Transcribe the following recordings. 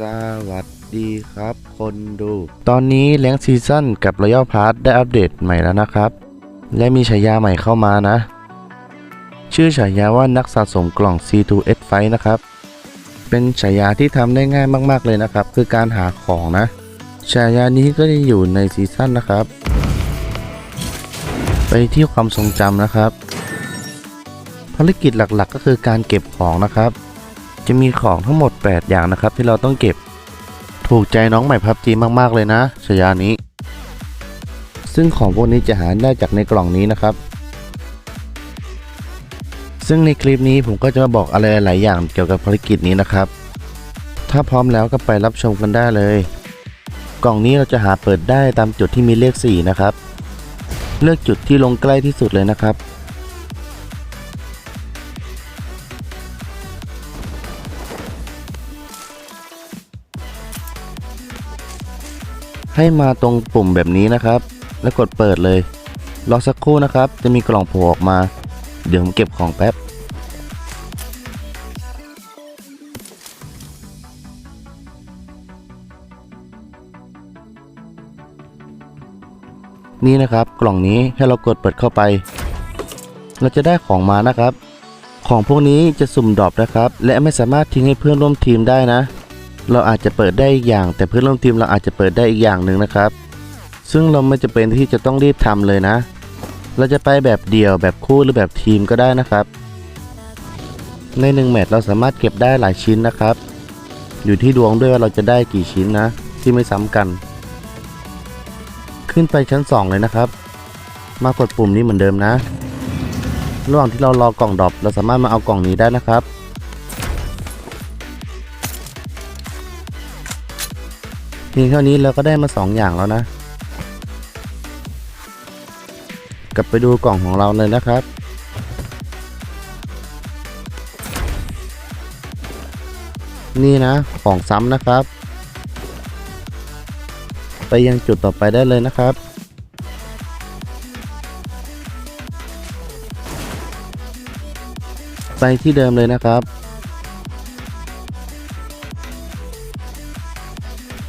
สวัสดีครับคนดู ตอนนี้แรงซีซั่นกับ Royal Pass ได้อัปเดตใหม่แล้วนะครับ และมีฉายาใหม่เข้ามานะ ชื่อฉายาว่านักสะสมกล่อง C2S ไฟนะครับ เป็นฉายาที่ทำได้ง่ายมาก ๆเลยนะครับ คือการหาของนะ ฉายานี้ก็จะอยู่ในซีซั่นนะครับ ไปที่ความทรงจำนะครับ ภารกิจหลักๆ ก็คือการเก็บของนะครับ จะมีของทั้งหมด 8 อย่างนะครับ ที่เราต้องเก็บ ถูกใจน้องใหม่พับจีมากๆเลยนะฉายานี้ ซึ่งของพวกนี้จะหาได้จากในกล่องนี้นะครับ ซึ่งในคลิปนี้ผมก็จะมาบอกอะไรหลายอย่างเกี่ยวกับภารกิจนี้นะครับ ถ้าพร้อมแล้วก็ไปรับชมกันได้เลย กล่องนี้เราจะหาเปิดได้ตามจุดที่มีเลข 4 นะครับ เลือกจุดที่ลงใกล้ที่สุดเลยนะครับ ให้มาตรงปุ่มแบบนี้นะครับ แล้วกดเปิดเลย รอสักครู่นะครับ จะมีกล่องโผล่ออกมา เดี๋ยวผมเก็บของแป๊บ นี่นะครับ กล่องนี้ให้เรากดเปิดเข้าไป เราจะได้ของมานะครับ ของพวกนี้จะสุ่มดรอปนะครับ และไม่สามารถทิ้งให้เพื่อนร่วมทีมได้นะ เราอาจจะเปิดได้อีกอย่าง แต่เพื่อนร่วมทีมเราอาจจะเปิดได้อีกอย่างหนึ่งนะครับ ซึ่งเราไม่จะเป็นที่จะต้องรีบทำเลยนะ เราจะไปแบบเดี่ยวแบบคู่หรือแบบทีมก็ได้นะครับ ในหนึ่งแมตช์เราสามารถเก็บได้หลายชิ้นนะครับ อยู่ที่ดวงด้วยว่าเราจะได้กี่ชิ้นนะ ที่ไม่ซ้ำกัน ขึ้นไปชั้น 2 เลยนะครับ มากดปุ่มนี้เหมือนเดิมนะ ระหว่างที่เรารอกล่องดรอปเราสามารถมาเอากล่องนี้ได้นะครับ เพียงเท่านี้เราก็ได้มา 2 อย่างแล้วนะ กลับไปดูกล่องของเราเลยนะครับ นี่นะของซ้ำนะครับ ไปยังจุดต่อไปได้เลยนะครับไปที่เดิมเลยนะครับ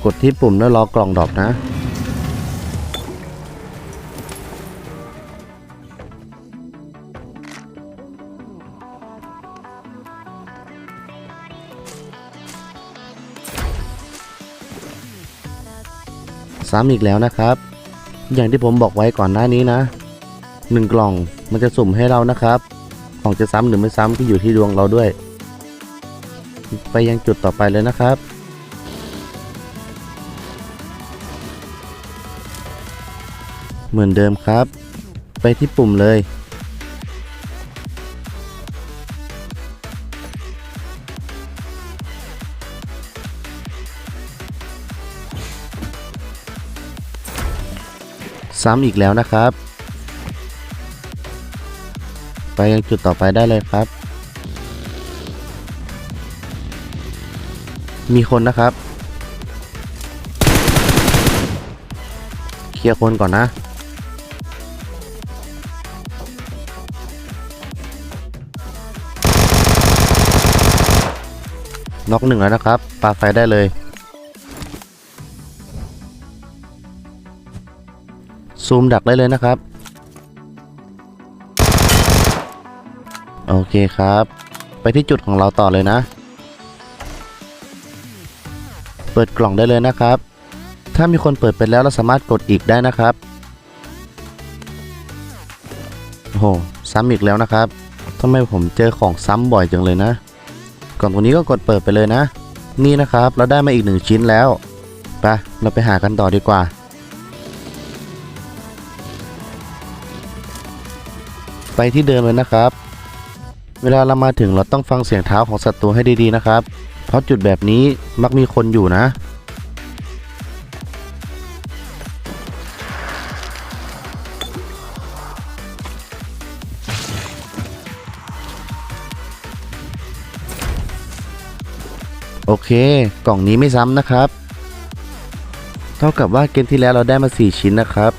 กดที่ปุ่มแล้วรอกล่องดรอปนะ ซ้ำอีกแล้วนะครับ อย่างที่ผมบอกไว้ก่อนหน้านี้นะหนึ่งกล่องมันจะสุ่มให้เรานะครับ ของจะซ้ำหรือไม่ซ้ำก็อยู่ที่ดวงเราด้วย ไปยังจุดต่อไปเลยนะครับ เหมือนเดิมครับ ไปที่ปุ่มเลย ซ้ำอีกแล้วนะครับ ไปยังจุดต่อไปได้เลยครับ มีคนนะครับ เคลียร์คนก่อนนะ น็อกหนึ่งแล้วนะครับปาไฟได้เลย ซูมดักได้เลยนะครับ โอเคครับ ไปที่จุดของเราต่อเลยนะ เปิดกล่องได้เลยนะครับ ถ้ามีคนเปิดไปแล้วเราสามารถกดอีกได้นะครับโอ้โหซ้ำอีกแล้วนะครับทำไมผมเจอของซ้ำบ่อยจังเลยนะ กล่องตัวนี้ก็กดเปิดไปเลยนะ นี่นะครับเราได้มาอีกหนึ่งชิ้นแล้วไปเราไปหากันต่อดีกว่า ไปที่เดิมเลยนะครับ เวลาเรามาถึงเราต้องฟังเสียงเท้าของศัตรูให้ดีๆนะครับ เพราะจุดแบบนี้มักมีคนอยู่นะ โอเค กล่องนี้ไม่ซ้ำนะครับ เท่ากับว่าเกมที่แล้วเราได้มา 4 ชิ้นนะครับ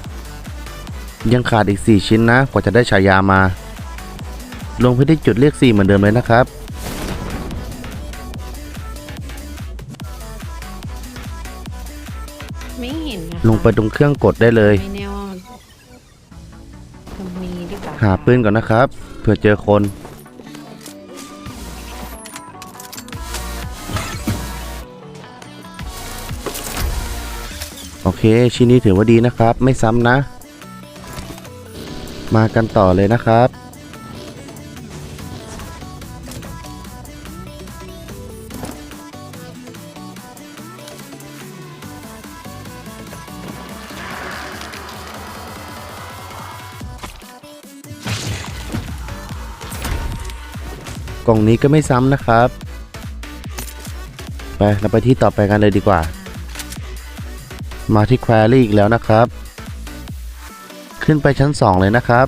ยังขาดอีก 4 ชิ้นนะ กว่าจะได้ฉายามา ลงไปที่จุดเลข4เหมือนเดิมเลยนะครับไม่เห็นลงไปตรงเครื่องกดได้เลยหาปืนก่อนนะครับเผื่อเจอคน ชิ้นนี้ถือว่าดีนะครับ ไม่ซ้ำนะ มากันต่อเลยนะครับ กล่องนี้ก็ไม่ซ้ำนะครับ ไปเราไปที่ต่อไปกันเลยดีกว่า มาที่แควรี่อีกแล้วนะครับ ขึ้นไปชั้น 2 เลยนะครับ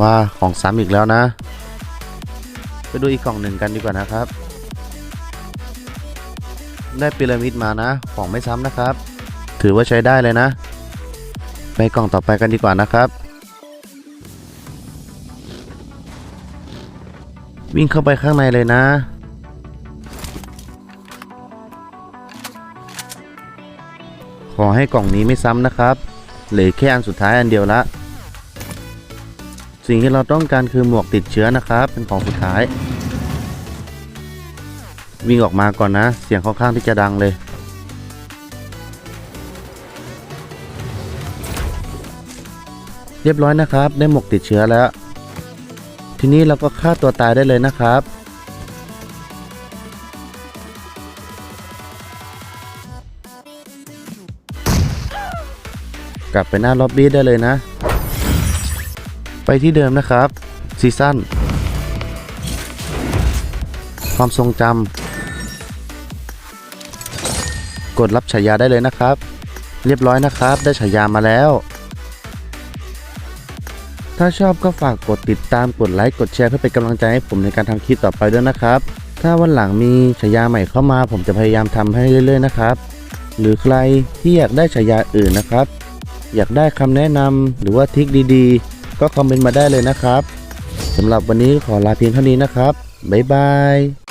ว่าของซ้ำอีกแล้วนะ ไปดูอีกกล่องหนึ่งกันดีกว่านะครับ ได้พีระมิดมานะ ของไม่ซ้ำนะครับ ถือว่าใช้ได้เลยนะ ไปกล่องต่อไปกันดีกว่านะครับ วิ่งเข้าไปข้างในเลยนะ ขอให้กล่องนี้ไม่ซ้ำนะครับ เหลือแค่อันสุดท้ายอันเดียวละ สิ่งที่เราต้องการคือหมวกติดเชื้อนะครับ เป็นของสุดท้าย วิ่งออกมาก่อนนะ เสียงค่อนข้างที่จะดังเลย เรียบร้อยนะครับ ได้หมวกติดเชื้อแล้ว ทีนี้เราก็ฆ่าตัวตายได้เลยนะครับ กลับไปหน้าล็อบบี้ได้เลยนะ ไปที่เดิมนะครับ ซีซั่น ความทรงจำกดรับฉายาได้เลยนะครับ เรียบร้อยนะครับ ได้ฉายามาแล้ว ถ้าชอบก็ฝากกดติดตามกดไลค์กดแชร์เพื่อเป็นกำลังใจให้ผมในการทำคลิปต่อไปด้วยนะครับ ถ้าวันหลังมีฉายาใหม่เข้ามา ผมจะพยายามทำให้เรื่อยๆนะครับ หรือใครที่อยากได้ฉายาอื่นนะครับ อยากได้คำแนะนำหรือว่าทิคดีๆ ก็คอมเมนต์มาได้เลยนะครับสำหรับวันนี้ขอลาเพียงเท่านี้นะครับบ๊ายบาย